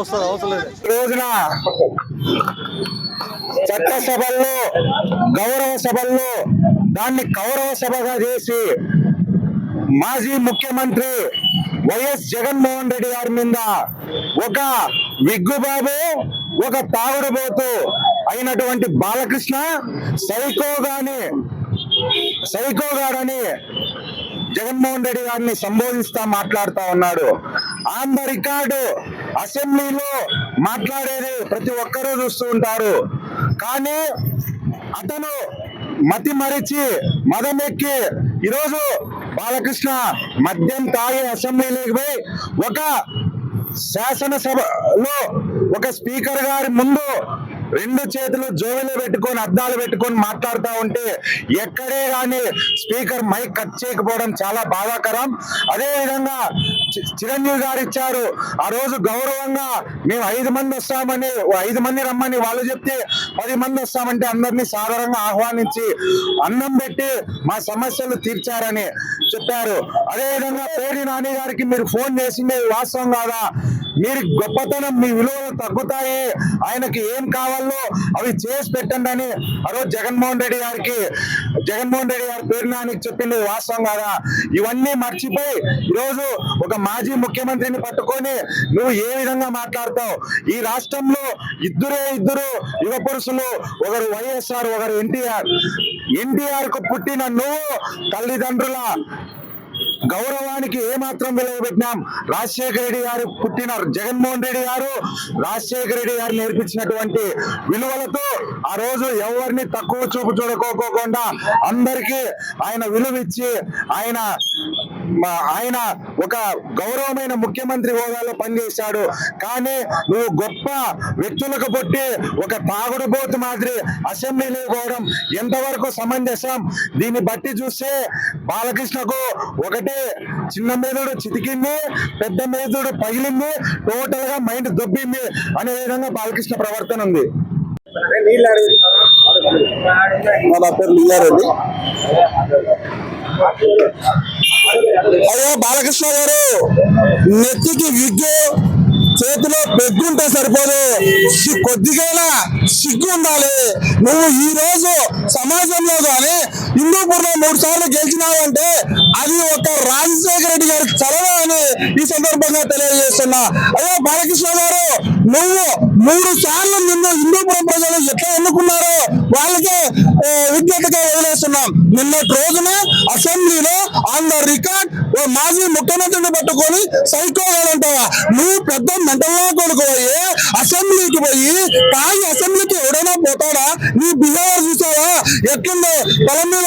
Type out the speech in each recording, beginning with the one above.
వస్తా వస్తుంది అవసరం లేదు. రోజున చట్టసభల్లో గౌరవ సభల్లో దాన్ని కౌరవ సభగా చేసి మాజీ ముఖ్యమంత్రి వైఎస్ జగన్మోహన్ రెడ్డి గారి మీద ఒక విగ్గుబాబు ఒక తాగుడుబోతు అయినటువంటి బాలకృష్ణ సైకో గాని సైకో గారని జగన్మోహన్ రెడ్డి గారిని సంబోధిస్తా మాట్లాడుతా ఉన్నాడు. ఆన్ ద రికార్డు అసెంబ్లీలో మాట్లాడేది ప్రతి ఒక్కరూ చూస్తూ ఉంటారు. కానీ అతను మతి మరిచి మదమెక్కి ఈరోజు బాలకృష్ణ మద్యం తాగి అసెంబ్లీలోకి పోయి ఒక శాసనసభలో ఒక స్పీకర్ గారి ముందు రెండు చేతులు జోబిలో పెట్టుకొని అద్దాలు పెట్టుకొని మాట్లాడుతూ ఉంటే ఎక్కడే కానీ స్పీకర్ మైక్ కట్ చేయకపోవడం చాలా బాధాకరం. అదే విధంగా చి- చిరంజీవి గారు ఇచ్చారు ఆ రోజు గౌరవంగా మేము ఐదు మంది వస్తామని ఐదు మంది రమ్మని వాళ్ళు చెప్తే పది మంది వస్తామంటే అందరినీ సాధారణంగా ఆహ్వానించి అన్నం పెట్టి మా సమస్యలు తీర్చారని చెప్పారు. అదే విధంగా పేరు నాని గారికి మీరు ఫోన్ చేసింది వాస్తవం కాదా? మీరు గొప్పతనం మీ విలువలు తగ్గుతాయి. ఆయనకి ఏం కావాలో అవి చేసి పెట్టండి అని ఆ రోజు జగన్మోహన్ రెడ్డి గారికి జగన్మోహన్ రెడ్డి గారి పేరు నానికి చెప్పింది వాస్తవం కాదా? ఇవన్నీ మర్చిపోయి ఈరోజు ఒక మాజీ ముఖ్యమంత్రిని పట్టుకొని నువ్వు ఏ విధంగా మాట్లాడతావు? ఈ రాష్ట్రంలో ఇద్దరే ఇద్దరు యువ పురుషులు ఒకరు వైఎస్ఆర్ ఒకరు ఎన్టీఆర్. ఎన్టీఆర్కు పుట్టిన నువ్వు తల్లిదండ్రుల. గౌరవానికి ఏమాత్రం విలువ పెట్టినాం. రాజశేఖర రెడ్డి గారు పుట్టిన జగన్మోహన్ రెడ్డి గారు రాజశేఖర రెడ్డి గారు నేర్పించినటువంటి విలువలతో ఆ రోజు ఎవరిని తక్కువ చూపు చూడకోకోకుండా అందరికీ ఆయన విలువ ఇచ్చి ఆయన మా- ఆయన ఒక గౌరవమైన ముఖ్యమంత్రి హోదాలో పనిచేశాడు. కానీ నువ్వు గొప్ప వ్యక్తులకు పుట్టి ఒక తాగుడు బోతు మాదిరి అసెంబ్లీలో పోవడం ఎంతవరకు సమంజసం? దీన్ని బట్టి చూస్తే బాలకృష్ణకు ఒకటి చిన్న మేధుడు చితికింది పెద్ద మేధుడు పగిలింది టోటల్గా మైండ్ దొబ్బింది అనే విధంగా బాలకృష్ణ ప్రవర్తన ఉంది. నా పేరు లింగారెడ్డి అయ్యో బాలకృష్ణ గారు నెత్తికి విగ్గు చేతిలో పెగ్గుంటే సరిపోదు. సి- కొద్దిగైనా సిగ్గు ఉండాలి. నువ్వు ఈ రోజు సమాజంలో కానీ హిందూపూర్లో మూడు సార్లు గెలిచినావంటే అది ఒక రాజశేఖర రెడ్డి గారి చలవ అని ఈ సందర్భంగా తెలియజేస్తున్నా. అయ్యో బాలకృష్ణ గారు నువ్వు మూడు సార్లు నిన్ను హిందూపురం ప్రజలు ఎట్లా ఎన్నుకున్నారో వాళ్ళకే విజ్ఞతగా వదిలేస్తున్నాం. నిన్నటి రోజున అసెంబ్లీలో ఆన్ ద రికార్డ్ ఓ మాజీ ముఖ్యమంత్రిని పట్టుకొని సైకోవాలంటావా నువ్వు పెద్ద మెంటల్లో కొడుకు పోయి అసెంబ్లీకి పోయి తాగి అసెంబ్లీకి ఎవడైనా పోతాడా? నీ బిహేవియర్ చూసావా? ఎట్లుందో? పొలం మీద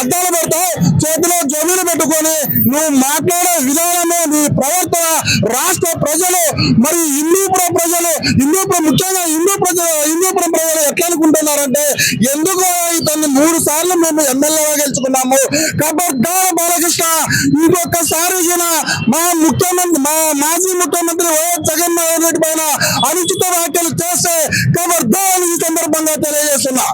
అద్దాలు పెడతావు చేతిలో జమీలు పెట్టుకొని నువ్వు మాట్లాడే విధానము నీ ప్రవర్తన. రాష్ట్ర ప్రజలు మరి హిందూపురం ప్రజలు హిందూపురం ముఖ్యంగా హిందూ ప్రజలు హిందూపురం ప్రజలు ఎట్లా అనుకుంటున్నారంటే ఎందుకు ఇతన్ని మూడు సార్లు మేము ఎమ్మెల్యేగా గెలుచుకున్నాము. కాబట్టి బాలకృష్ణ ఇంకొకసారి మా ముఖ్యమంత్రి మా మాజీ ముఖ్యమంత్రి వైఎస్ జగన్మోహన్ రెడ్డి పైన అనుచిత వ్యాఖ్యలు చేస్తే ఖబర్దార్ ఈ సందర్భంగా తెలియజేస్తున్నా.